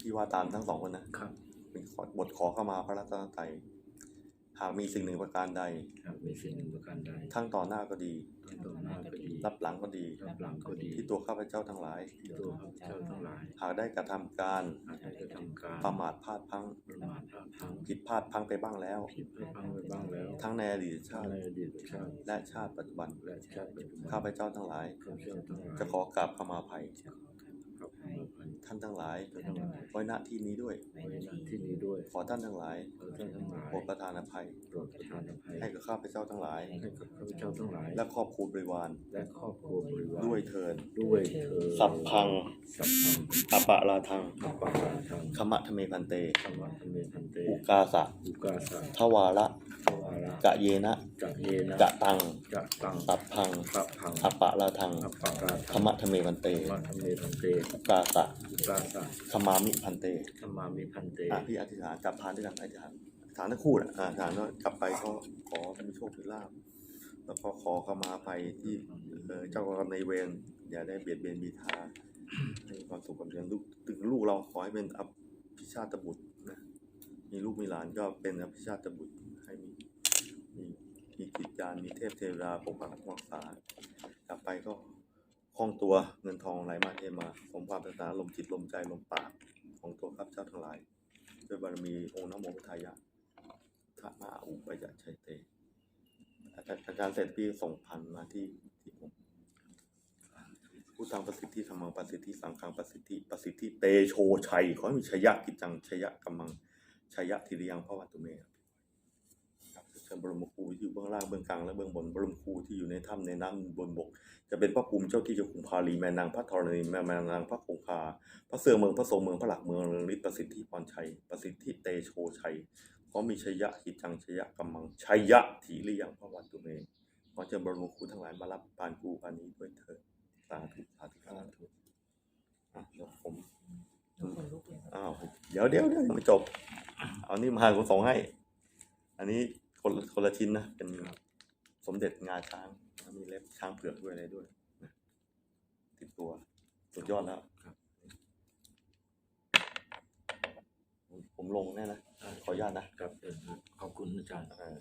พี่ว่าตามทั้งสองคนนะครับมีขอบทขอเข้ามาพระรัตนตรัยหากมีสิ่งหนึ่งประการใดครับมีสิ่งหนึ่งประการใดทั้งต่อหน้าก็ดีทั้งต่อหน้าก็ดี รับหลังก็ดี รับหลังก็ดี ที่ตัวข้าพเจ้าทั้งหลาย ที่ตัวข้าพเจ้าทั้งหลาย หากได้กระทำการอาจจะกระทำการ ประมาทพลาดพลั้งประมาทพลาดพลั้งผิดพลาดพลั้งไปบ้างแล้ว ผิดพลาดพลั้งไปบ้างแล้ว ทั้งในอดีตชาทั้งติในอดีตชาติ และชาติปัจจุบัน และชาติปัจจุบัน ข้าพเจ้าทั้งหลายข้าพเจ้าทั้งหลายจะขอกราบขมาภัยครับขออภัย ท่านทั้งหลายท่านทั้งหลายไว้ณที่นี้ด้วยไว้ณที่นี้ด้วย ขอท่านทั้งหลายขอท่านทั้งหลายโปรดประทานอภัยโปรดประทานอภัย ให้กับข้าพเจ้าทั้งหลายให้กับข้าพเจ้าทั้งหลาย และครอบครัวบริวาร และครอบครัวบริวาร ด้วยเทินด้วยเธอญสัพพัง สัพพังอปะลาทังอัปปะราทังขมะทะเมพันเตธรรมะธรรมเมพันเต อุกาสะ อุกาสะทวาระทวาระกะเยนะกะเยนะกะตังกะตังสัพพังสัพพังอปะลาทังอัปปะราขทังมะทะเมพันเตธรรมะธรรมเมพันเตอุกาสะอุกาสะขมามิพันเตธรรมามิพันเตอะพี่อธิษฐานจับพานด้วยกันอธิษฐานอธิษฐานทั้งคู่แหละอะอธิษฐานว่ากลับไปก็ขอมีโชคมีลาภแล้วก็ขอเข้ามาไปที่เอ่อเจ้ากรรมในายเวรอย่าได้เบียดเบียนบีทาให้มีความสุขความเจริญลูกถึงลูกเราขอให้เป็นอภิชาตบุตรนะมีลูกมีหลานก็เป็นอภิชาตบุตรให้มีมีมีจิตญาณมีเทพเทวดาปกปักรักษากลับไปก็ คล่องตัวเงินทองไหลมาเทมาสมความปรารถนาลมจิตลมใจลมปากของตัวข้าพเจ้าทั้งหลายด้วยบารมีองค์นโมพุทธายะทะนาอุปยะชัยเตอาจารย์อาจารย์เสร็จพี่ส่งพันมาที่ที่ผมผู้ทางประสิทธิธรรมังประสิทธิสังฆังประสิทธิประสิทธิเตโชชัยขอให้มีชัยยะกิจจังชัยยะกัมมังชัยยะทิริยังพระวัตุเมครับเชิญบรมครู อยู่เบื้องล่างเบื้องกลางและเบื้องบนบรมครูที่อยู่ในถ้ำในน้ำบนบก จะเป็นพระภูมิเจ้าที่เจ้าคุณพาลีแม่นางพระธรณีแม่นางพระคงคาพระเสือเมืองพระโสมเมืองพระหลักเมืองเรืองฤทธิ์ประสิทธิพรชัยประสิทธิเตโชชัยขอมีชัยยะหิจังชัยยะกัมมังชัยยะถีริยังพระวันตุเมขอเชิญบรมครูทั้งหลายมารับปานกูปานนี้ด้วยเถิดสาธุสาธุสาธุอะเดี๋ยวผมอ้าวเดี๋ยวเดี๋ยวเดี๋ยวยังไม่จบ เอานี่มาผมส่งให้ อันนี้ คนคนละชิ้นนะ เป็นสมเด็จงาช้างแล้วมีเล็บช้างเผือกด้วยอะไรด้วยนะติดตัวสุดยอดแล้วครับผมผมลงแน่นะ ขออนุญาตนะครับเออขอบคุณอาจารย์เอ่อ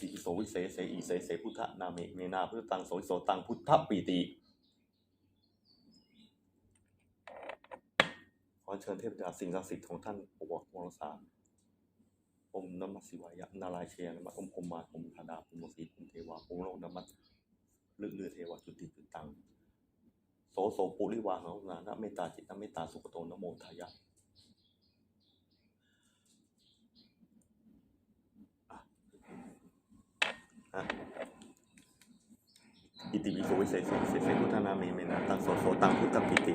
ติโสวิเศษเสอีเสเสพุทธนาเมเมนาพุทธตังโสวิโสตังพุทธปีติขอเชิญเทพดาสิ่งศักดิ์สิทธิ์ของท่านปกปักมรสา อมนมัสสิวายะนารายเชยนมัสอมพรหมาอมธาดาอมโมสีอมเทวาอมโลกนมัสลึกเรือเทวาจุติจุตังโสโสปุริวาหานานะเมตตาจิตนะเมตตาสุขโตนโมทายะอะอิติปิโสวิเศษเสเสเสพุทธนาเมเมนะตังโสโสตังพุทธปิติ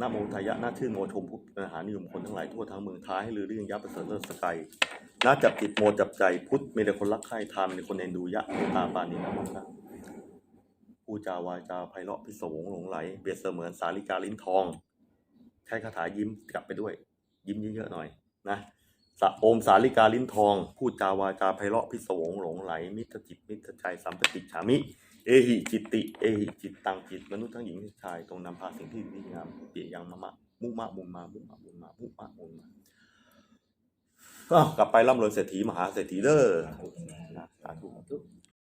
นะโมทายะน่าชื่นโมชมพุทธมหานิยมคนทั้งหลายทั่วทั้งเมืองท้ายให้ลือเรื่องยับประเสริฐเลิศสกายน่าจับจิตโมจับใจพุทธมีแต่คนรักใคร่ทานมีแต่คนเอ็นดูยะเมตตาปานินะมังคะพูดจาวาจาไพเราะพิศวงหลงไหลเปรียบเสมือนสาลิกาลิ้นทองใช้คาถายิ้มกลับไปด้วย ยิ้มเยอะๆหน่อยนะสะโอมสาลิกาลิ้นทอง พูดจาวาจาไพเราะพิศวงหลงไหล มิตรจิตมิตรใจสัมปติฉามิ เอหิจิตติ เอหิจิตตังจิตมนุษย์ทั้งหญิงทั้งชายตรงนำพาสิ่งที่ดีงามเปียยังมะมะมุมะมุมมามุมะมุมมามุมะมุมมาก็กลับไปร่ำรวยเศรษฐีมหาเศรษฐีเด้อสาธุทุ